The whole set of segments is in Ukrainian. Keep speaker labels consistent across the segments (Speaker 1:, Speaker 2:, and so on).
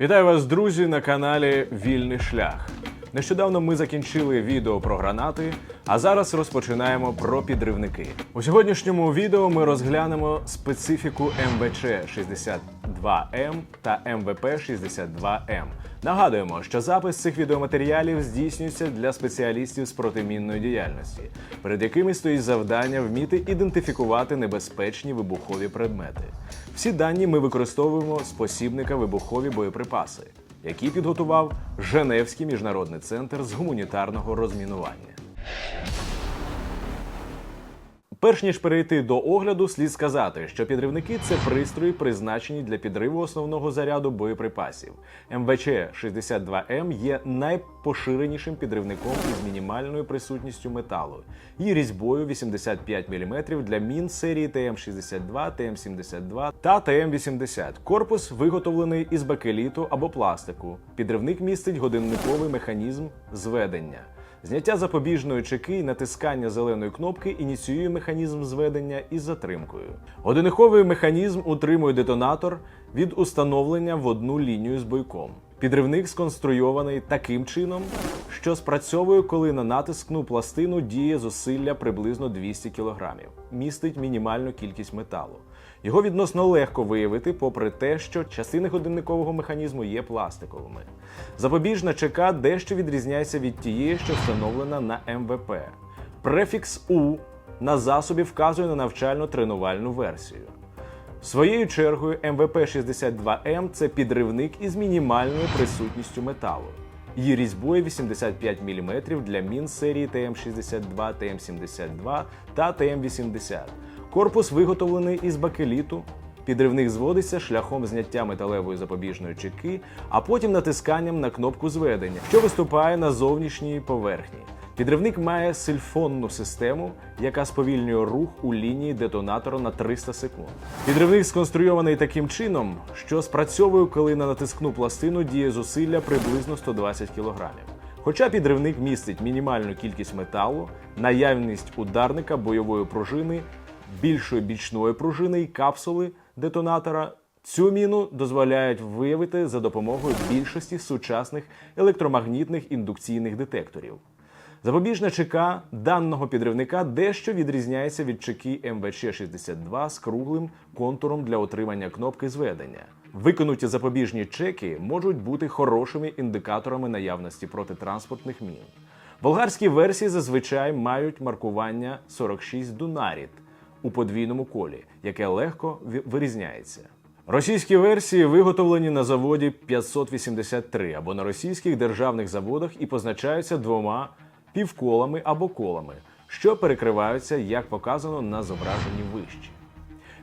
Speaker 1: Вітаю вас, друзі, на каналі Вільний шлях. Нещодавно ми закінчили відео про гранати, а зараз розпочинаємо про підривники. У сьогоднішньому відео ми розглянемо специфіку МВЧ 62М та МВП 62М. Нагадуємо, що запис цих відеоматеріалів здійснюється для спеціалістів з протимінної діяльності, перед якими стоїть завдання вміти ідентифікувати небезпечні вибухові предмети. Всі дані ми використовуємо з посібника вибухові боєприпаси, які підготував Женевський міжнародний центр з гуманітарного розмінування. Перш ніж перейти до огляду, слід сказати, що підривники це пристрої, призначені для підриву основного заряду боєприпасів. МВЧ 62М є найпоширенішим підривником із мінімальною присутністю металу і різьбою 85 мм для мін серії ТМ62, ТМ72 та ТМ80. Корпус виготовлений із бакеліту або пластику. Підривник містить годинниковий механізм зведення. Зняття запобіжної чеки і натискання зеленої кнопки ініціює механізм зведення із затримкою. Годинниковий механізм утримує детонатор від установлення в одну лінію з бойком. Підривник сконструйований таким чином, що спрацьовує, коли на натискну пластину діє зусилля приблизно 200 кг, містить мінімальну кількість металу. Його відносно легко виявити, попри те, що частини годинникового механізму є пластиковими. Запобіжна ЧК дещо відрізняється від тієї, що встановлена на МВП. Префікс У на засобі вказує на навчально-тренувальну версію. Своєю чергою МВП-62М це підривник із мінімальною присутністю металу. Її різьбою 85 мм для мін серії ТМ62, ТМ72 та ТМ80. Корпус виготовлений із бакеліту. Підривник зводиться шляхом зняття металевої запобіжної чеки, а потім натисканням на кнопку зведення, що виступає на зовнішній поверхні. Підривник має сильфонну систему, яка сповільнює рух у лінії детонатора на 300 секунд. Підривник сконструйований таким чином, що спрацьовує, коли на натискну пластину діє зусилля приблизно 120 кг. Хоча підривник містить мінімальну кількість металу, наявність ударника бойової пружини, більшої бічної пружини і капсули детонатора. Цю міну дозволяють виявити за допомогою більшості сучасних електромагнітних індукційних детекторів. Запобіжна ЧК даного підривника дещо відрізняється від чеки МВЧ-62 з круглим контуром для отримання кнопки зведення. Виконуті запобіжні чеки можуть бути хорошими індикаторами наявності протитранспортних мін. Болгарські версії зазвичай мають маркування 46 Дунаріт у подвійному колі, яке легко вирізняється. Російські версії виготовлені на заводі 583 або на російських державних заводах і позначаються двома півколами або колами, що перекриваються, як показано на зображенні вище.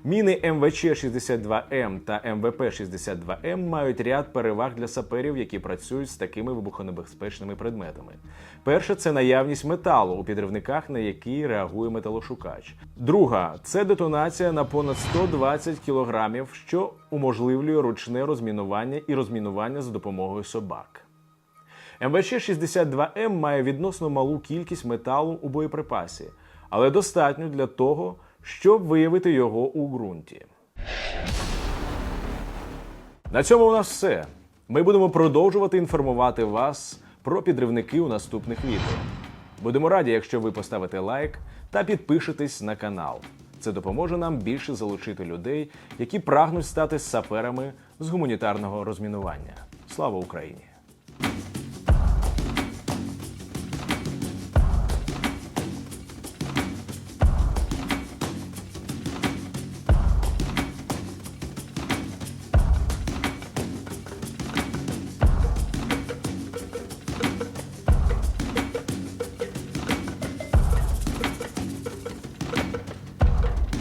Speaker 1: Міни МВЧ-62М та МВП-62М мають ряд переваг для саперів, які працюють з такими вибухонебезпечними предметами. Перше це наявність металу у підривниках, на який реагує металошукач. Друга це детонація на понад 120 кг, що уможливлює ручне розмінування і розмінування за допомогою собак. МВЧ-62М має відносно малу кількість металу у боєприпасі, але достатньо для того, щоб виявити його у ґрунті. На цьому у нас все. Ми будемо продовжувати інформувати вас про підривники у наступних відео. Будемо раді, якщо ви поставите лайк та підпишетесь на канал. Це допоможе нам більше залучити людей, які прагнуть стати саперами з гуманітарного розмінування. Слава Україні!